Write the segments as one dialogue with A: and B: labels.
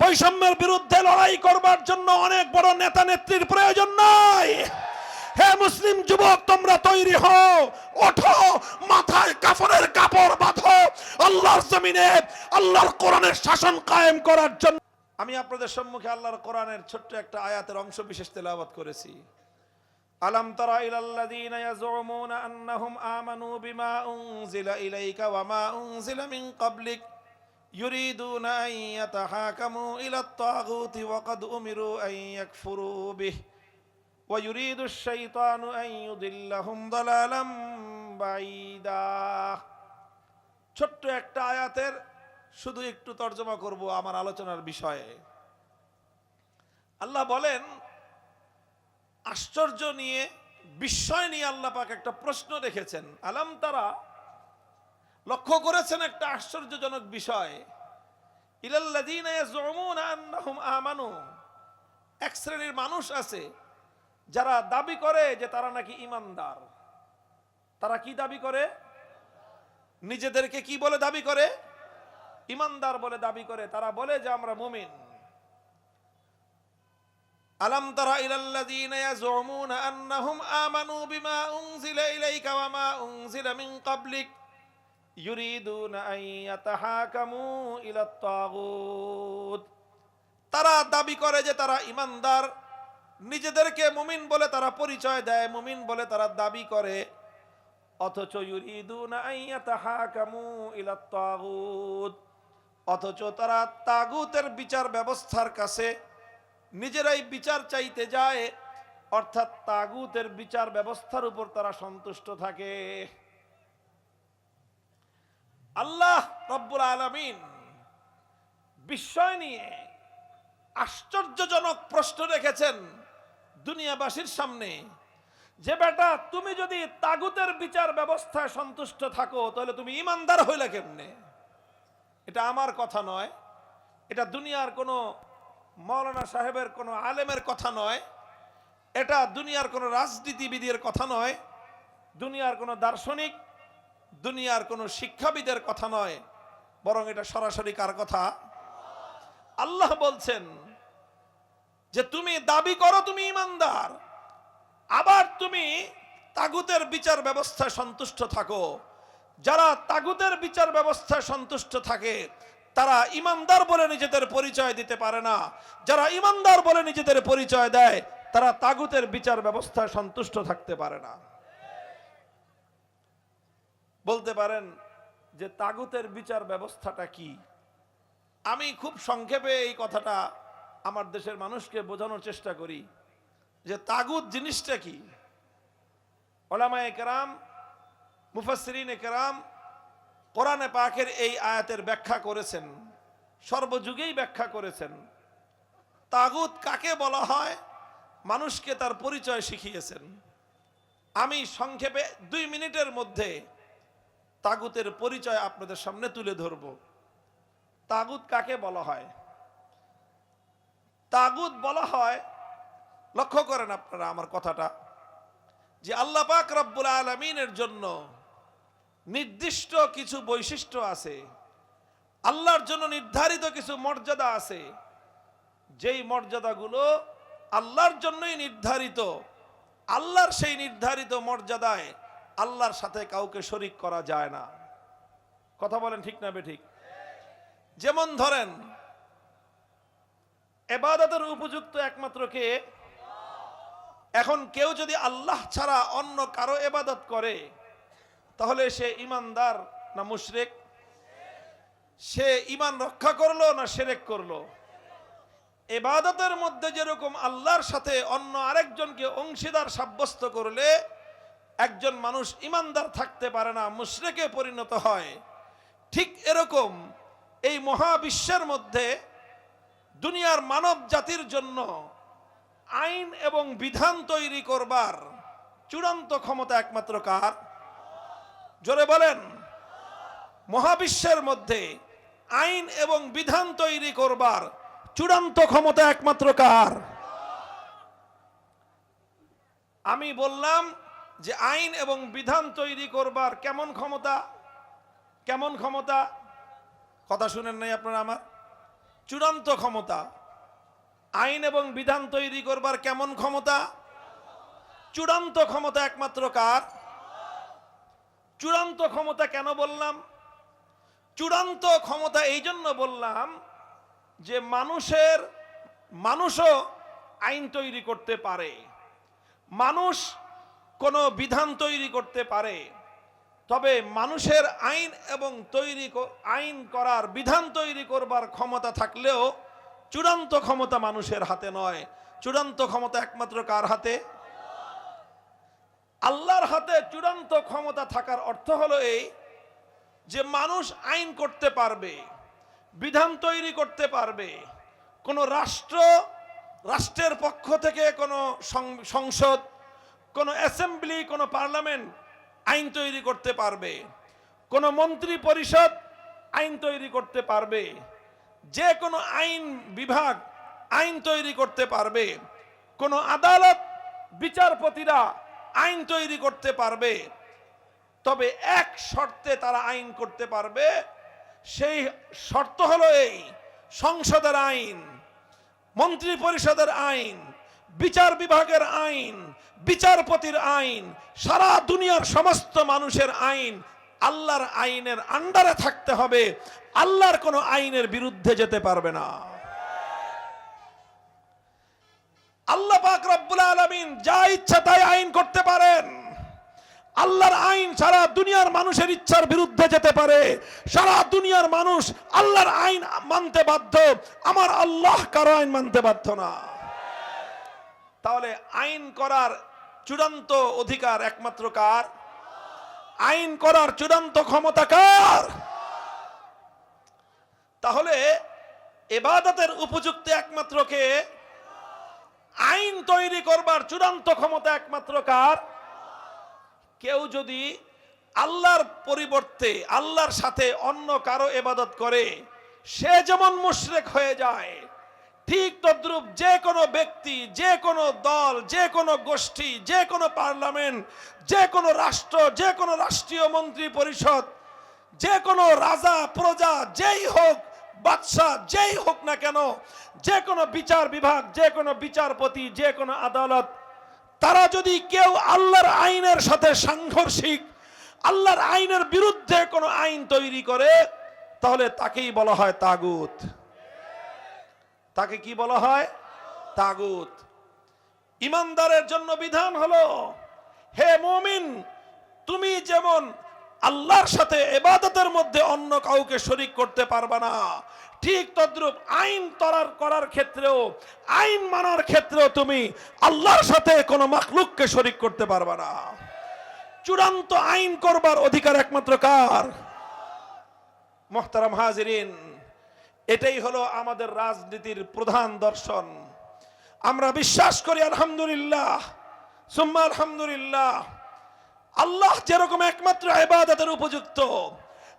A: বৈষম্যের বিরুদ্ধে লড়াই করবার জন্য অনেক বড় নেতা নেত্রীর প্রয়োজন নয় হে মুসলিম যুবক, তোমরা তৈরি হও, ওঠো, মাথায় কাফনের কাপড় বাঁধো, আল্লাহর জমিনে, আল্লাহর কোরআনের শাসন কায়েম করার জন্য। আমি আপনাদের সম্মুখে আল্লাহর কোরআনের ছোট্ট একটা আয়াতের অংশ বিশেষ তেলাওয়াত করেছি। আলম তারা ইলাল্লাযীনা ইয়াজুমুনা আন্নাহুম আমানু বিমা উনজিলা ইলাইকা ওয়া মা উনজিলা মিন ক্বাবলিক। يريدون أن يتحاكموا إلى الطاغوت وقد أمروا أن يكفروا به ويريد الشيطان أن يضلهم ضلالا بعيدا ছোট্ট একটা আয়াতের শুধু একটু তর্জমা করব আমার আলোচনার বিষয়ে আল্লাহ বলেন আশ্চর্য নিয়ে বিস্ময় নিয়ে আল্লাহ পাক একটা প্রশ্ন রেখেছেন আলাম তারা লক্ষ্য করেছেন একটা আশ্চর্যজনক বিষয়। আমানু। এক শ্রেণির মানুষ আছে, যারা দাবি করে যে তারা নাকি ইমানদার। তারা কি দাবি করে? নিজেদেরকে কি বলে দাবি করে? ইমানদার বলে দাবি করে। তারা বলে যে আমরা মুমিন। আলম তারা ইলাল্লাযীনা ইয়াজউমুনা আন্নাহুম আমানু বিমা উনজিলা ইলাইকা ওয়া মা উনজিলা মিন ক্বাবলিক। তারা দাবি করে যে তারা ইমানদার, নিজেদেরকে মুমিন বলে তারা পরিচয় দেয়, মুমিন বলে তারা দাবি করে। অথচ অথচ তারা তাগুতের বিচার ব্যবস্থার কাছে নিজেরাই বিচার চাইতে যায়, অর্থাৎ তাগুতের বিচার ব্যবস্থার উপর তারা সন্তুষ্ট থাকে। আল্লাহ রব্বুল আলমিন বিস্ময় নিয়ে আশ্চর্যজনক প্রশ্ন রেখেছেন দুনিয়াবাসীর সামনে যে, বেটা, তুমি যদি তাগুতের বিচার ব্যবস্থায় সন্তুষ্ট থাকো, তাহলে তুমি ইমানদার হইলে কেমনে? এটা আমার কথা নয়। এটা দুনিয়ার কোনো মৌলানা সাহেবের কোনো আলেমের কথা নয়। এটা দুনিয়ার কোনো রাজনীতিবিদের কথা নয়। দুনিয়ার কোনো দার্শনিক দুনিয়ার কোনো শিক্ষাবিদের কথা নয়, বরং এটা সরাসরি কার কথা? আল্লাহ বলছেন যে তুমি দাবি করো তুমি ইমানদার, আবার তুমি তাগুতের বিচার ব্যবস্থায় সন্তুষ্ট থাকো। যারা তাগুতের বিচার ব্যবস্থায় সন্তুষ্ট থাকে, তারা ইমানদার বলে নিজেদের পরিচয় দিতে পারে না। যারা ইমানদার বলে নিজেদের পরিচয় দেয়, তারা তাগুতের বিচার ব্যবস্থায় সন্তুষ্ট থাকতে পারে না। বলতে পারেন যে তাগুতের বিচার ব্যবস্থাটা কি? আমি খুব সংক্ষেপে এই কথাটা আমার দেশের মানুষকে বোঝানোর চেষ্টা করি যে তাগুত জিনিসটা কি? ওলামায়ে কেরাম মুফাসরিন কেরাম কোরআনে পাকের এই আয়াতের ব্যাখ্যা করেছেন, সর্বযুগেই ব্যাখ্যা করেছেন। তাগুত কাকে বলা হয়? মানুষকে তার পরিচয় শিখিয়েছেন। আমি সংক্ষেপে দুই মিনিটের মধ্যে তাগুতের পরিচয় আপনাদের সামনে তুলে ধরব। তাগুত কাকে বলা হয়? তাগুত বলা হয়, লক্ষ্য করেন আপনারা আমার কথাটা, যে আল্লাহ পাক রব্বুল আলমিনের জন্য নির্দিষ্ট কিছু বৈশিষ্ট্য আছে, আল্লাহর জন্য নির্ধারিত কিছু মর্যাদা আছে। যেই মর্যাদাগুলো আল্লাহর জন্যই নির্ধারিত, আল্লাহর সেই নির্ধারিত মর্যাদায় আল্লাহর সাথে কাউকে শরিক করা যায় না। কথা বলেন ঠিক না বে ঠিক যেমন ধরেন, এবাদতের উপযুক্ত একমাত্র কে? এখন কেউ যদি আল্লাহ ছাড়া অন্য কারও এবাদত করে, তাহলে সে ইমানদার না মুশরেক? সে ইমান রক্ষা করল না সেরেক করল? এবাদতের মধ্যে যেরকম আল্লাহর সাথে অন্য আরেকজনকে অংশীদার সাব্যস্ত করলে একজন মানুষ ইমানদার থাকতে পারে না, মুশরেকে পরিণত হয়। ঠিক এরকম এই মহাবিশ্বের মধ্যে দুনিয়ার মানব জাতির জন্য আইন এবং বিধান তৈরি করবার চূড়ান্ত ক্ষমতা একমাত্র কার? জোরে বলেন। মহাবিশ্বের মধ্যে আইন এবং বিধান তৈরি করবার চূড়ান্ত ক্ষমতা একমাত্র কার? আমি বললাম যে আইন এবং বিধান তৈরি করবার কেমন ক্ষমতা? কেমন ক্ষমতা? কথা শুনেন নাই আপনারা আমার? চূড়ান্ত ক্ষমতা। আইন এবং বিধান তৈরি করবার কেমন ক্ষমতা? চূড়ান্ত ক্ষমতা একমাত্র কার? চূড়ান্ত ক্ষমতা কেন বললাম? চূড়ান্ত ক্ষমতা এই জন্য বললাম যে মানুষের মানুষও আইন তৈরি করতে পারে। মানুষ কোনো বিধান তৈরি করতে পারে। তবে মানুষের আইন এবং তৈরি আইন করার বিধান তৈরি করবার ক্ষমতা থাকলেও চূড়ান্ত ক্ষমতা মানুষের হাতে নয়। চূড়ান্ত ক্ষমতা একমাত্র কার হাতে? আল্লাহর হাতে চূড়ান্ত ক্ষমতা থাকার অর্থ হলো এই যে মানুষ আইন করতে পারবে, বিধান তৈরি করতে পারবে, কোনো রাষ্ট্র, রাষ্ট্রের পক্ষ থেকে কোনো সংসদ কোনো অ্যাসেম্বলি, কোনো পার্লামেন্ট আইন তৈরি করতে পারবে। কোনো মন্ত্রী পরিষদ আইন তৈরি করতে পারবে। যে কোনো আইন বিভাগ আইন তৈরি করতে পারবে। কোনো আদালত বিচারপতিরা আইন তৈরি করতে পারবে। তবে এক শর্তে তারা আইন করতে পারবে। সেই শর্ত হলো এই, সংসদের আইন, মন্ত্রী পরিষদের আইন, বিচার বিভাগের আইন বিচারপতির আইন, সারা দুনিয়ার সমস্ত মানুষের আইন, আল্লাহর আইনের আন্ডারে থাকতে হবে। আল্লাহর কোনো আইনের বিরুদ্ধে যেতে পারবে না। আল্লাহ পাক রব্বুল আলামিন যা ইচ্ছা তাই আইন করতে পারেন। আল্লাহর আইন সারা দুনিয়ার মানুষের ইচ্ছার বিরুদ্ধে যেতে পারে। সারা দুনিয়ার মানুষ আল্লাহর আইন মানতে বাধ্য। আমার আল্লাহ কারও আইন মানতে বাধ্য না। তাহলে আইন করার চূড়ান্ত অধিকার একমাত্র কার? আইন করার চূড়ান্ত ক্ষমতা কার? তাহলে এবাদতের উপযুক্ত একমাত্র কে? আইন তৈরি করবার চূড়ান্ত ক্ষমতা একমাত্র কার? কেউ যদি আল্লাহর পরিবর্তে আল্লাহর সাথে অন্য কারও এবাদত করে, সে যেমন মুশরেক হয়ে যায় ঠিক তদ্রূপ যে কোনো ব্যক্তি যে কোনো দল যে কোনো গোষ্ঠী যে কোনো পার্লামেন্ট যে কোনো রাষ্ট্র যে কোনো রাষ্ট্রীয় মন্ত্রী পরিষদ যে কোনো রাজা প্রজা যেই হোক বাদশাহ যেই হোক না কেন যে কোনো বিচার বিভাগ যে কোনো বিচারপতি যে কোনো আদালত তারা যদি কেউ আল্লাহর আইনের সাথে সাংঘর্ষিক আল্লাহর আইনের বিরুদ্ধে কোনো আইন তৈরি করে তাহলে তাকেই বলা হয় তাগুত তাকে কি বলা হয়? তাগুত। ইমানদারের জন্য বিধান হলো, হে মুমিন, তুমি যেমন আল্লাহর সাথে এবাদতের মধ্যে অন্য কাউকে শরিক করতে পারবে না, ঠিক তদ্রূপ আইন তরার করার ক্ষেত্রেও, আইন মানার ক্ষেত্রেও তুমি আল্লাহর সাথে কোনো মাখলুককে শরিক করতে পারবে না। চূড়ান্ত আইন করবার অধিকার একমাত্র কার? মোহতারাম হাজিরিন। এটাই হলো আমাদের রাজনীতির প্রধান দর্শন। আমরা বিশ্বাস করি, আলহামদুলিল্লাহ, সুম্মা আলহামদুলিল্লাহ, আল্লাহ যেরকম একমাত্র এবাদতের উপযুক্ত,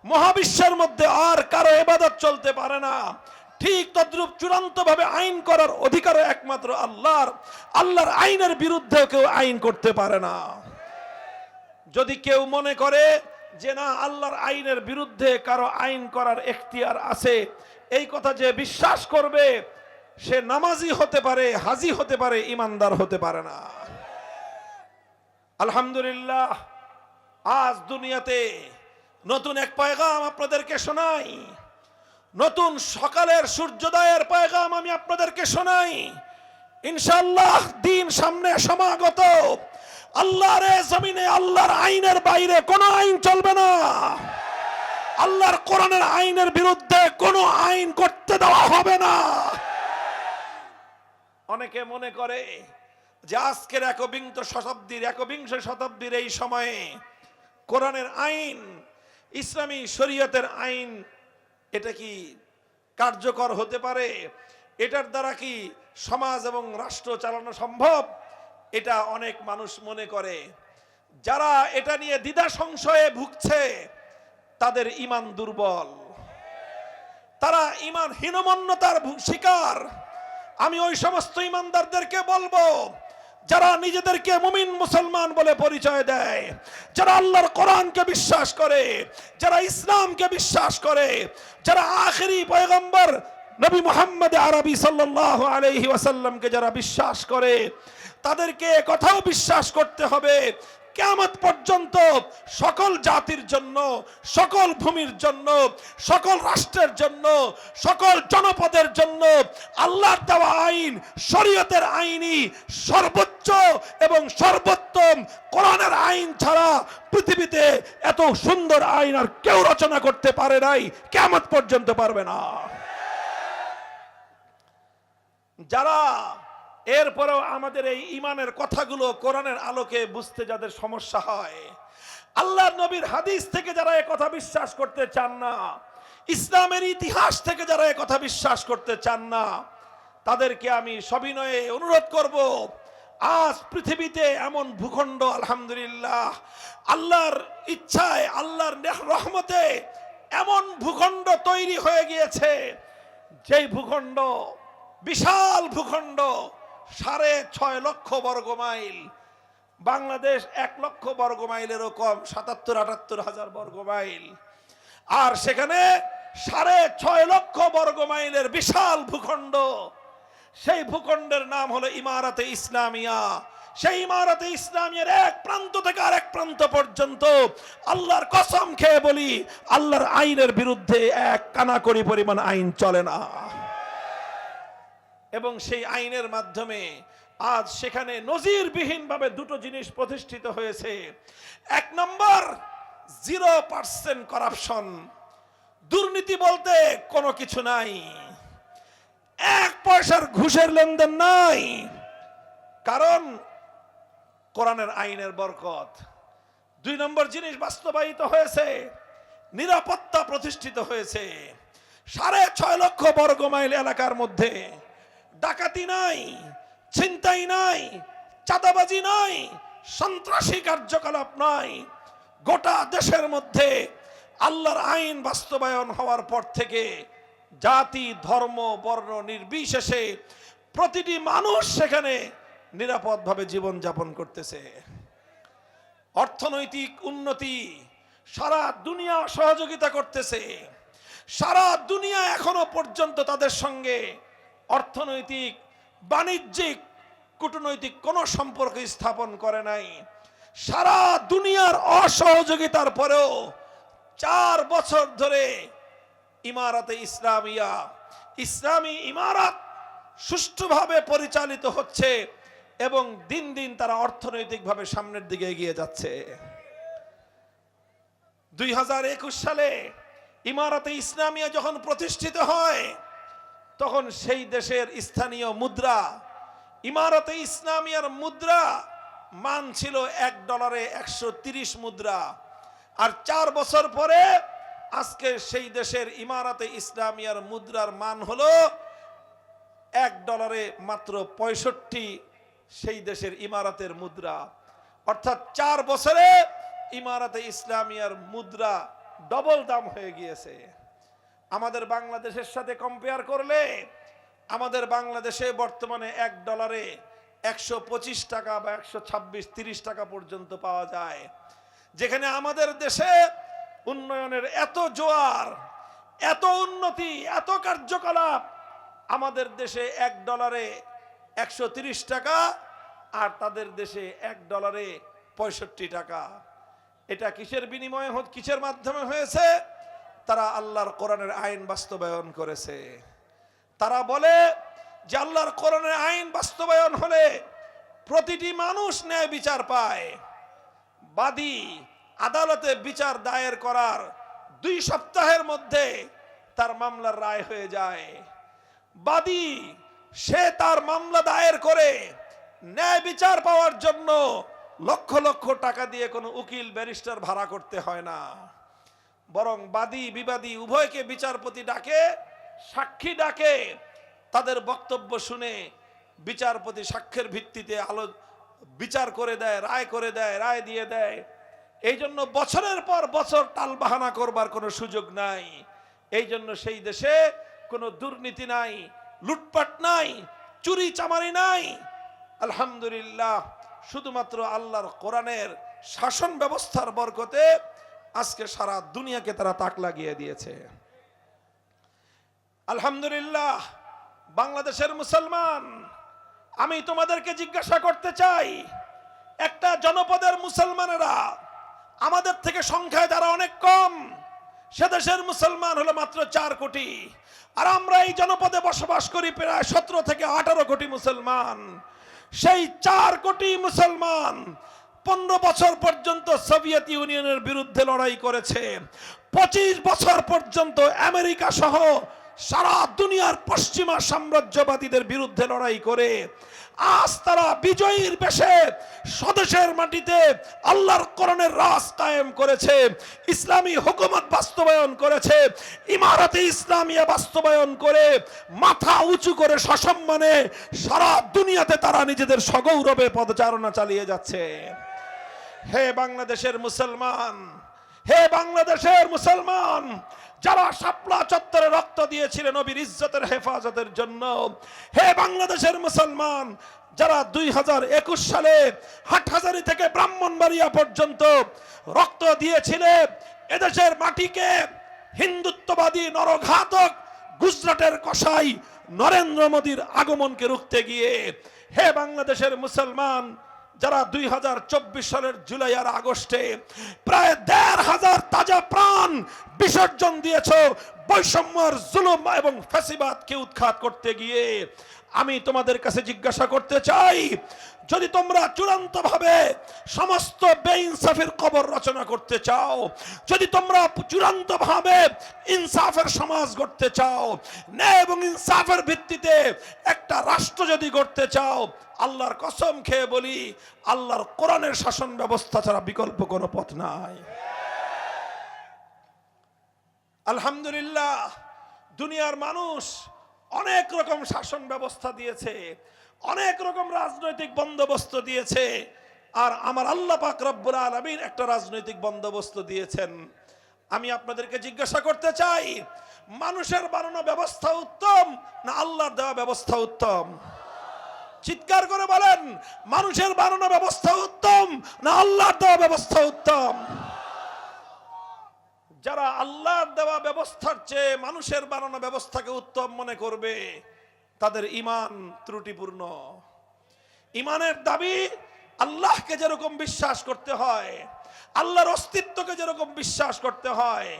A: মহাবিশ্বের মধ্যে আর কারও এবাদত চলতে পারে না। ঠিক তদ্রূপ চূড়ান্ত ভাবে আইন করার অধিকারও একমাত্র আল্লাহর। আল্লাহর আইনের বিরুদ্ধে কেউ আইন করতে পারে না। যদি কেউ মনে করে যে না, আল্লাহর আইনের বিরুদ্ধে কারও আইন করার এখতিয়ার আছে এই কথা যে বিশ্বাস করবে, সে নামাজি হতে পারে, হাজি হতে পারে, ইমানদার হতে পারে না। আলহামদুলিল্লাহ, আজ দুনিয়াতে নতুন এক পয়গাম আপনাদেরকে শোনাই। নতুন সকালের সূর্যোদয়ের পায়গাম আমি আপনাদেরকে শোনাই। ইনশাআল্লাহ দিন সামনে সমাগত। আল্লাহর জমিনে আল্লাহর আইনের বাইরে কোনো আইন চলবে না। আল্লাহর কোরআনের আইনের বিরুদ্ধে কোনো আইন করতে দেওয়া হবে না। অনেকে মনে করে যে আজকের একবিংশ শতাব্দীর একবিংশ শতাব্দীর এই সময়ে কোরআনের আইন, ইসলামী শরীয়তের আইন, এটা কি কার্যকর হতে পারে? এটার দ্বারা কি সমাজ এবং রাষ্ট্র চালানো সম্ভব? এটা অনেক মানুষ মনে করে। যারা এটা নিয়ে দ্বিধা সংশয়ে ভুগছে তাদের ইমান দুর্বল। তারা ইমান হীনমন্যতার শিকার। আমি ওই সমস্ত ইমানদারদেরকে বলব, যারা নিজেদেরকে মুমিন মুসলমান বলে পরিচয় দেয়, যারা আল্লাহর কোরআনকে বিশ্বাস করে, যারা ইসলামকে বিশ্বাস করে, যারা আখেরি পয়গম্বর নবী মোহাম্মদ আরবি সাল্লাল্লাহু আলহি ওয়াসাল্লামকে যারা বিশ্বাস করে, তাদেরকে কথাও বিশ্বাস করতে হবে কেয়ামত পর্যন্ত সকল জাতির জন্য, সকল ভূমির জন্য, সকল রাষ্ট্রের জন্য, সকল জনপদের জন্য আল্লাহর দেওয়া আইন, শরীয়তের আইনই সর্বোচ্চ এবং সর্বোত্তম কোরআনের আইন ছাড়া পৃথিবীতে এত সুন্দর আইন আর কেউ রচনা করতে পারে নাই, কেয়ামত পর্যন্ত পারবে না। যারা এরপরেও আমাদের এই ইমানের কথাগুলো কোরআনের আলোকে বুঝতে যাদের সমস্যা হয় আল্লাহ নবীর হাদিস থেকে যারা কথা বিশ্বাস করতে চান না, ইসলামের ইতিহাস থেকে যারা কথা বিশ্বাস করতে চান না, তাদেরকে আমি সবিনয়ে অনুরোধ করব, আজ পৃথিবীতে এমন ভূখণ্ড, আলহামদুলিল্লাহ, আল্লাহর ইচ্ছায়, আল্লাহর রহমতে এমন ভূখণ্ড তৈরি হয়ে গিয়েছে, যেই ভূখণ্ড বিশাল ভূখণ্ড সাড়ে ছয় লক্ষ বর্গ মাইল। বাংলাদেশ এক লক্ষ বর্গ মাইলেরও কম, সাতাত্তর, আটাত্তর হাজার বর্গ মাইল। আর সেখানে সাড়ে ছয় লক্ষ বর্গ মাইলের বিশাল ভূখণ্ড। সেই ভূখণ্ডের নাম হলো ইমারতে ইসলামিয়া। সেই ইমারতে ইসলামিয়ার এক প্রান্ত থেকে আরেক প্রান্ত পর্যন্ত আল্লাহর কসম খেয়ে বলি, আল্লাহর আইনের বিরুদ্ধে এক কানাকড়ি পরিমাণ আইন চলে না। এবং সেই আইনের মাধ্যমে আজ সেখানে নজিরবিহীনভাবে দুটো জিনিস প্রতিষ্ঠিত হয়েছে। এক নম্বর জিরো পার্সেন্ট করাপশন দুর্নীতি বলতে কোনো কিছু নাই। এক পয়সার ঘুষের লেনদেন নাই। কারণ কোরআনের আইনের বরকত। দুই নম্বর জিনিস বাস্তবায়িত হয়েছে, নিরাপত্তা প্রতিষ্ঠিত হয়েছে। সাড়ে ছয় লক্ষ বর্গ মাইল এলাকার মধ্যে ডাকাতি নাই, ছিনতাই নাই, চাঁদাবাজি নাই, সন্ত্রাসী কার্যকলাপ নাই। গোটা দেশের মধ্যে আল্লাহর আইন বাস্তবায়ন হওয়ার পর থেকে জাতি, ধর্ম, বর্ণ নির্বিশেষে প্রতিটি মানুষ সেখানে নিরাপদভাবে জীবন যাপন করতেছে। অর্থনৈতিক উন্নতি সারা দুনিয়া সহযোগিতা করতেছে। সারা দুনিয়া এখনও পর্যন্ত তাদের সঙ্গে অর্থনৈতিক, বাণিজ্যিক, কূটনৈতিক কোনো সম্পর্ক স্থাপন করে নাই। সারা দুনিয়ার অসহযোগিতার পরেও চার বছর ধরে ইমারাতে ইসলামিয়া, ইসলামী ইমারত সুষ্ঠুভাবে পরিচালিত হচ্ছে এবং দিন দিন তারা অর্থনৈতিকভাবে সামনের দিকে এগিয়ে যাচ্ছে। দুই হাজার একুশ সালে ইমারতে ইসলামিয়া যখন প্রতিষ্ঠিত হয় তখন সেই দেশের স্থানীয় মুদ্রা, ইমারতে ইসলামিয়ার মুদ্রা, মান ছিল এক ডলারে একশো মুদ্রা। আর চার বছর পরে আজকে সেই দেশের ইমারতে ইসলামিয়ার মুদ্রার মান হলো এক ডলারে মাত্র পঁয়ষট্টি সেই দেশের ইমারতের মুদ্রা। অর্থাৎ চার বছরে ইমারতে ইসলামিয়ার মুদ্রা ডবল দাম হয়ে গিয়েছে। আমাদের বাংলাদেশের সাথে কম্পেয়ার করলে, আমাদের বাংলাদেশে বর্তমানে এক ডলারে একশো পঁচিশ টাকা বা একশো ছাব্বিশ, তিরিশ টাকা পর্যন্ত পাওয়া যায়। যেখানে আমাদের দেশে উন্নয়নের এত জোয়ার, এত উন্নতি, এত কার্যকলাপ, আমাদের দেশে এক ডলারে একশো টাকা আর তাদের দেশে এক ডলারে পঁয়ষট্টি টাকা। এটা কিসের বিনিময়ে কিসের মাধ্যমে হয়েছে? তারা আল্লাহর কোরআনের আইন বাস্তবায়ন করেছে। তারা বলে যে আল্লাহর কোরআনের আইন বাস্তবায়ন হলে প্রতিটি মানুষ ন্যায় বিচার পায়। বাদী আদালতে বিচার দায়ের করার দুই সপ্তাহের মধ্যে তার মামলার রায় হয়ে যায়। বাদী সে তার মামলা দায়ের করে ন্যায় বিচার পাওয়ার জন্য লক্ষ লক্ষ টাকা দিয়ে কোনো উকিল ব্যারিস্টার ভাড়া করতে হয় না। বরং বাদী, বিবাদী, উভয়কে বিচারপতি ডাকে, সাক্ষী ডাকে। তাদের বক্তব্য শুনে বিচারপতি সাক্ষ্যের ভিত্তিতে আলো বিচার করে দেয়, রায় করে দেয়, রায় দিয়ে দেয়। এই জন্য বছরের পর বছর টালবাহানা করবার কোনো সুযোগ নাই। এই জন্য সেই দেশে কোনো দুর্নীতি নাই, লুটপাট নাই, চুরি চামারি নাই। আলহামদুলিল্লাহ, শুধুমাত্র আল্লাহর কোরআনের শাসন ব্যবস্থার বরকতে আজকে সারা দুনিয়াকে তারা তাক লাগিয়ে দিয়েছে। আলহামদুলিল্লাহ, বাংলাদেশের মুসলমান, আমি তোমাদেরকে জিজ্ঞাসা করতে চাই, একটা জনপদের মুসলমানেরা, আমাদের থেকে সংখ্যায় যারা অনেক কম, সে দেশের মুসলমান হলো মাত্র চার কোটি। আর আমরা এই জনপদে বসবাস করি প্রায় সতেরো থেকে আঠারো কোটি মুসলমান। সেই চার কোটি মুসলমান পনেরো বছর পর্যন্ত সোভিয়েত ইউনিয়নের বিরুদ্ধে লড়াই করেছে। পঁচিশ বছর পর্যন্ত আমেরিকা সহ সারা দুনিয়ার পশ্চিমা সাম্রাজ্যবাদীদের বিরুদ্ধে লড়াই করে। আজ তারা বিজয়ীর বেশে স্বদেশের মাটিতে আল্লাহর করণের রাস কায়েম করেছে, ইসলামী হুকুমত বাস্তবায়ন করেছে, ইমারতে ইসলামিয়া বাস্তবায়ন করে মাথা উঁচু করে সসম্মানে সারা দুনিয়াতে তারা নিজেদের সগৌরবে পদচারণা চালিয়ে যাচ্ছে। হে বাংলাদেশের মুসলমান, হে বাংলাদেশের মুসলমান, যারা শাপলা চত্বরে রক্ত দিয়েছিলেন নবীর ইজ্জতের হেফাজতের জন্য, হে বাংলাদেশের মুসলমান, যারা দুই হাজার একুশ সালে হাটহাজারি থেকে ব্রাহ্মণবাড়িয়া পর্যন্ত রক্ত দিয়েছিলেন এদেশের মাটিকে হিন্দুত্ববাদী নরঘাতক গুজরাটের কসাই নরেন্দ্র মোদীর আগমনকে রুখতে গিয়ে, হে বাংলাদেশের মুসলমান যারা দুই হাজার চব্বিশ সালের জুলাই আর আগস্টে প্রায় দেড় হাজার তাজা প্রাণ বিসর্জন দিয়েছ, বৈষম্যর জুলুম এবং ফ্যাসিবাদকে উৎখাত করতে গিয়ে, আমি তোমাদের কাছে জিজ্ঞাসা করতে চাই, যদি তোমরা চূড়ান্ত ভাবে সমস্ত বেইনসাফের কবর রচনা করতে চাও, যদি তোমরা চূড়ান্ত ভাবে ইনসাফের সমাজ গড়তে চাও, ন্যায় এবং ইনসাফের ভিত্তিতে একটা রাষ্ট্র যদি গড়তে চাও আল্লাহর কসম খেয়ে বলি, আল্লাহর কোরআনের শাসন ব্যবস্থা ছাড়া বিকল্প কোনো পথ নাই। আলহামদুলিল্লাহ, দুনিয়ার মানুষ অনেক রকম শাসন ব্যবস্থা দিয়েছে, অনেক রকম রাজনৈতিক বন্দোবস্ত দিয়েছে, আর আমার আল্লাহ পাক রব্বুল আলমীর একটা রাজনৈতিক বন্দোবস্ত দিয়েছেন। আমি আপনাদেরকে জিজ্ঞাসা করতে চাই, মানুষের বানানো ব্যবস্থা উত্তম না আল্লাহর দেওয়া ব্যবস্থা উত্তম? চিৎকার করে বলেন, মানুষের বানানো ব্যবস্থা উত্তম না আল্লাহর দেওয়া ব্যবস্থা উত্তম? যারা আল্লাহর দেওয়া ব্যবস্থার চেয়ে মানুষের বানানো ব্যবস্থাকে উত্তম মনে করবে, তাদের ইমান ত্রুটিপূর্ণ। ইমানের দাবি, আল্লাহকে যেরকম বিশ্বাস করতে হয়, আল্লাহর অস্তিত্বকে যেরকম বিশ্বাস করতে হয়,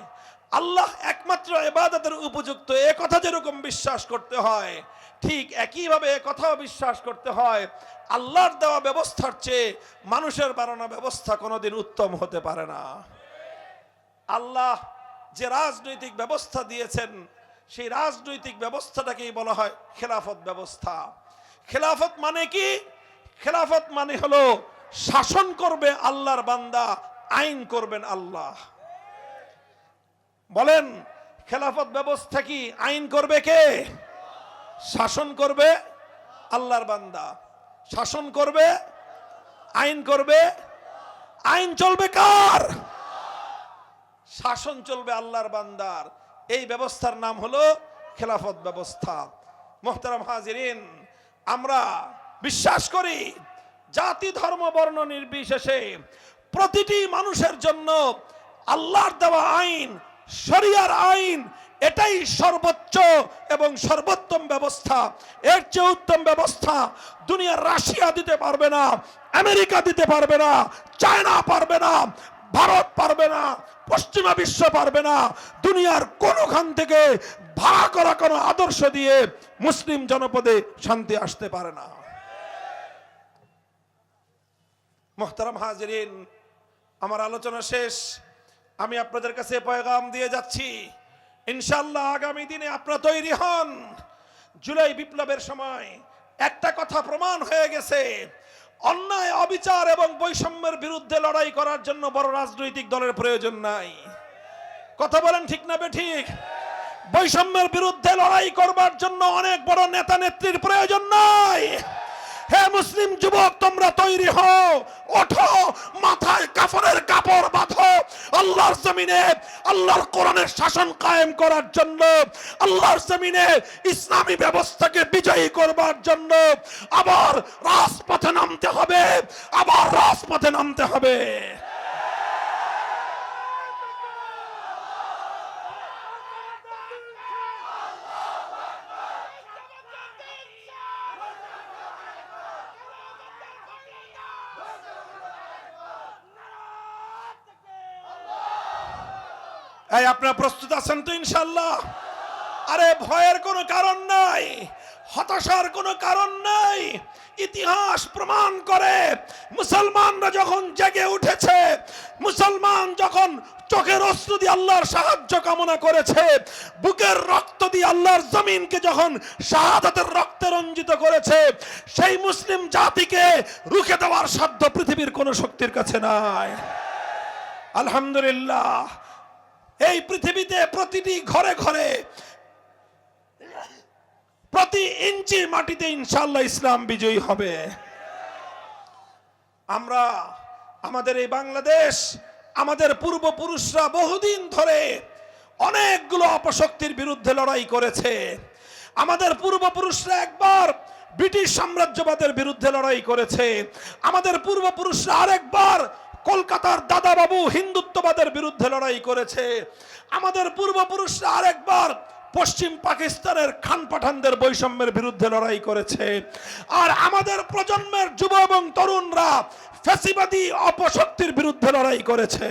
A: আল্লাহ একমাত্র এবাদতের উপযুক্ত, এ কথা যেরকম বিশ্বাস করতে হয় ঠিক একইভাবে কথাও বিশ্বাস করতে হয়। আল্লাহর দেওয়া ব্যবস্থার চেয়ে মানুষের বানানো ব্যবস্থা কোনোদিন উত্তম হতে পারে না। আল্লাহ যে রাজনৈতিক ব্যবস্থা দিয়েছেন, সেই রাজনৈতিক ব্যবস্থাটাকেই বলা হয় খেলাফত ব্যবস্থা। খেলাফত মানে কি? খেলাফত মানে হলো শাসন করবে আল্লাহর বান্দা, আইন করবেন আল্লাহ। বলেন, খেলাফত ব্যবস্থা কি আইন করবে কে? শাসন করবে আল্লাহর বান্দা। শাসন করবে, আইন করবে। আইন চলবে কার? শাসন চলবে আল্লাহর বান্দার। এই ব্যবস্থার নাম হলো খেলাফত ব্যবস্থা। মোহতারাম হাজিরিন, আমরা বিশ্বাস করি জাতি, ধর্ম, বর্ণ নির্বিশেষে প্রতিটি মানুষের জন্য আল্লাহর দেওয়া আইন, শরিয়ার আইন এটাই সর্বোচ্চ এবং সর্বোত্তম ব্যবস্থা। এর চেয়ে উত্তম ব্যবস্থা দুনিয়ার রাশিয়া দিতে পারবে না, আমেরিকা দিতে পারবে না, চায়না পারবে না, ভারত পারবে না, পশ্চিমা বিশ্ব পারবে না। দুনিয়ার কোনোখান থেকে ভাড়া করা কোনো আদর্শ দিয়ে মুসলিম জনপদে শান্তি আসতে পারে না। মোহতারাম হাজরিন, আমার আলোচনা শেষ। আমি আপনাদের কাছে পয়গাম দিয়ে যাচ্ছি। ইনশাল্লাহ আগামী দিনে আপনারা তৈরি হন। জুলাই বিপ্লবের সময় একটা কথা প্রমাণ হয়ে গেছে। অন্যায়, অবিচার এবং বৈষম্যের বিরুদ্ধে লড়াই করার জন্য বড় রাজনৈতিক দলের প্রয়োজন নাই। কথা বলেন ঠিক না ঠিক? বৈষম্যের বিরুদ্ধে লড়াই করবার জন্য অনেক বড় নেতা নেত্রীর প্রয়োজন নাই। হে মুসলিম যুবক, তোমরা তৈরি হও, ওঠো, মাথায় কাফনের কাপড় বাঁধো, আল্লাহর জমিনে, আল্লাহর কোরআনের শাসন কায়েম করার জন্য, আল্লাহর জমিনে ইসলামী ব্যবস্থাকে বিজয়ী করবার জন্য আবার রাজপথে নামতে হবে, আবার রাজপথে নামতে হবে। এই, আপনারা প্রস্তুত আছেন তো ইনশাল্লাহ আরে, ভয়ের কোনো কারণ নাই, হতাশার কোনো কারণ নাই। ইতিহাস প্রমাণ করে, মুসলমানরা যখন জেগে উঠেছে, মুসলমান যখন চোখের অস্ত্র দিয়ে আল্লাহর সাহায্য কামনা করেছে, বুকের রক্ত দিয়ে আল্লাহর জমিনকে যখন শাহাদাতের রক্তে রঞ্জিত করেছে, সেই মুসলিম জাতিকে রুখে দেওয়ার সাধ্য পৃথিবীর কোনো শক্তির কাছে নাই। আলহামদুলিল্লাহ। এই পৃথিবীতে প্রতিটি ঘরে ঘরে, প্রতি ইঞ্চি মাটিতে ইনশাল্লাহ ইসলাম বিজয়ী হবে। আমরা, আমাদের এই বাংলাদেশ, আমাদের পূর্বপুরুষরা বহুদিন ধরে অনেকগুলো অপশক্তির বিরুদ্ধে লড়াই করেছে। আমাদের পূর্বপুরুষরা একবার ব্রিটিশ সাম্রাজ্যবাদের বিরুদ্ধে লড়াই করেছে। আমাদের পূর্বপুরুষরা আরেকবার কলকাতার দাদাবাবু হিন্দুত্ববাদের বিরুদ্ধে লড়াই করেছে। আমাদের পূর্বপুরুষরা আরেকবার পশ্চিম পাকিস্তানের খান পাঠানদের বৈষম্যের বিরুদ্ধে লড়াই করেছে। আর আমাদের প্রজন্মের যুব এবং তরুণরা ফ্যাসিবাদী অপশক্তির বিরুদ্ধে লড়াই করেছে।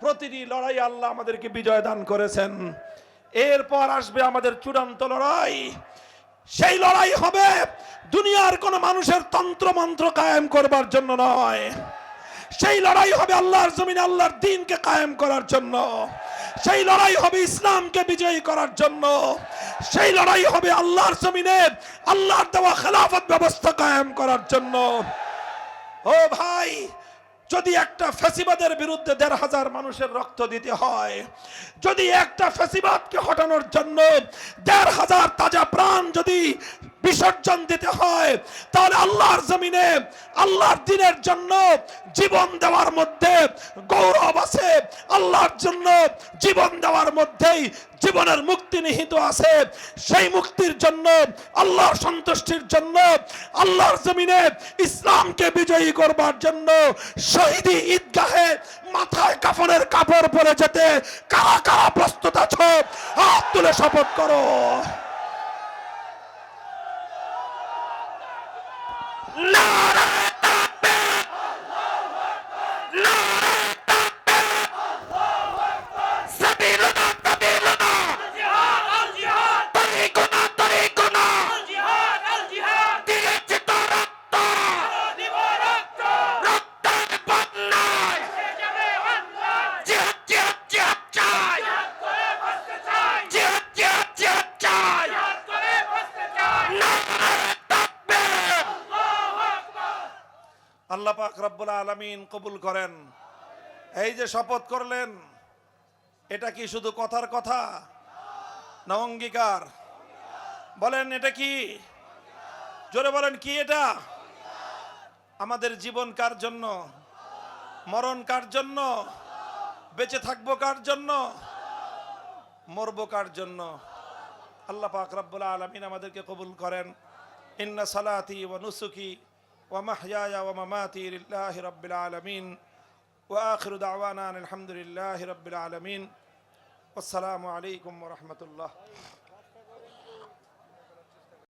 A: প্রতিটি লড়াই আল্লাহ আমাদেরকে বিজয় দান করেছেন। এরপর আসবে আমাদের চূড়ান্ত লড়াই। সেই লড়াই হবে দুনিয়ার কোন মানুষের তন্ত্র মন্ত্র কায়েম করবার জন্য নয়। সেই লড়াই হবে আল্লাহর জমিনে, আল্লাহর দিনকে কায়েম করার জন্য। সেই লড়াই হবে ইসলামকে বিজয়ী করার জন্য। সেই লড়াই হবে আল্লাহর জমিনে, আল্লাহর দেওয়া খেলাফত ব্যবস্থা কায়েম করার জন্য। ও ভাই, যদি একটা ফ্যাসিবাদের বিরুদ্ধে দেড় হাজার মানুষের রক্ত দিতে হয়, যদি একটা ফ্যাসিবাদকে হটানোর জন্য দেড় হাজার তাজা প্রাণ যদি বিসর্জন দিতে হয়। তাহলে আল্লাহর জমিনে, আল্লাহর দিনের জন্য জীবন দেওয়ার মধ্যে গৌরব আছে। আল্লাহর জন্য জীবন দেওয়ার মধ্যেই জীবনের মুক্তি নিহিত আছে। সেই মুক্তির জন্য, আল্লাহর সন্তুষ্টির জন্য, আল্লাহর জমিনে ইসলামকে বিজয়ী করবার জন্য শহীদি ঈদগাহে মাথায় কাফনের কাপড় পরে যেতে কারা কারা প্রস্তুত আছো, হাত তুলে শপথ করো। নারায়ে আল্লাহ পাক রব্বুল আলামিন কবুল করেন। এই যে শপথ করলেন, এটা কি শুধু কথার কথা? না অঙ্গীকার? বলেন, এটা কি? জোরে বলেন, কি এটা? আমাদের জীবন কার জন্য? মরণ কার জন্য? বেঁচে থাকব কার জন্য? মরবো কার জন্য? আল্লাহ পাক রব্বুল আলামিন আমাদেরকে কবুল করেন। ইন্না সালাতি ওয়া নুসুকি ওয়া মাহইয়ায়া ওয়া মামাতি লিল্লাহি রাব্বিল আলামিন ওয়া আখিরু দাওয়ানা আনিল হামদুলিল্লাহি রাব্বিল আলামিন আসসালামু আলাইকুম ওয়া রাহমাতুল্লাহ